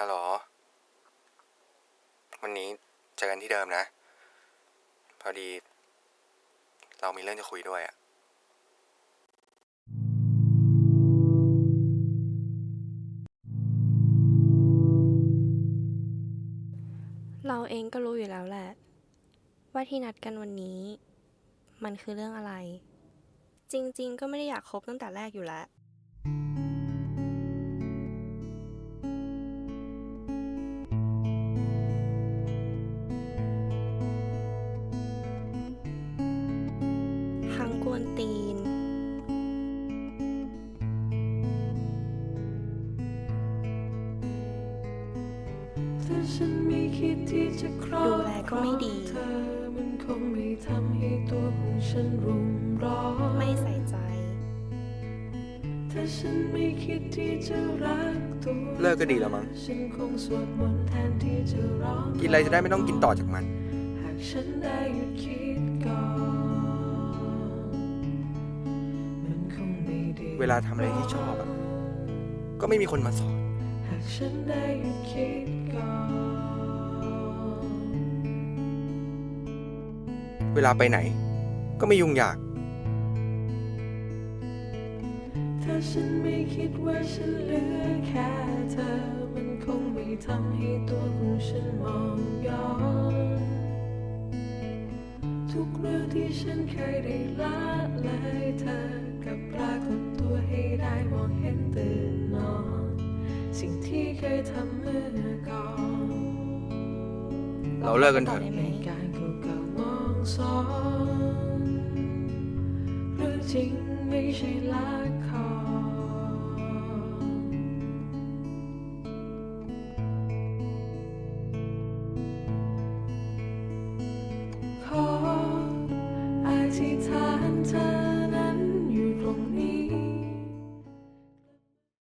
ฮัลโหล วันนี้เจอกันที่เดิมนะ พอดี เรามีเรื่องจะคุยด้วยอะเราเองก็รู้อยู่แล้วแหละ ว่าที่นัดกันวันนี้ มันคือเรื่องอะไร จริง ๆ ก็ไม่ได้อยากคบตั้งแต่แรกอยู่แล้ว นตีนถ้าฉันไม่คิดที่จะครอบดูแลก็ไม่ดีเธอมันคงไม่ทำให้ตัวของฉันรุมร้อนไม่ใส่ใจถ้าฉันไม่คิดที่จะรักตัวเลิกก็ดีแล้วมั้งฉันคงสวดมนต์แทนที่จะร้องกินอะไรจะได้ไม่ต้องกินต่อจากมัน หากฉันได้หยุดคิดก่อน เวลาทำอะไรที่ชอบอะก็ไม่มีคนมาสอน หากฉันได้หยุดคิดก่อนเวลาไปไหน ก็ไม่ยุ่งยาก ถ้าฉันไม่คิดว่าฉันเหลือแค่เธอ มันคงไม่ทำให้ตัวของฉันมองย้อนทุกเรื่องที่ฉันเคยได้ละเลยเธอกับปราก ที่เคยทำเมื่อก่อนเราเลิกกันเถอะได้ไหมเหตุการณ์เก่าๆมองซ้อนเรื่องจริงไม่ใช่ละคร ขออธิษฐานเธอ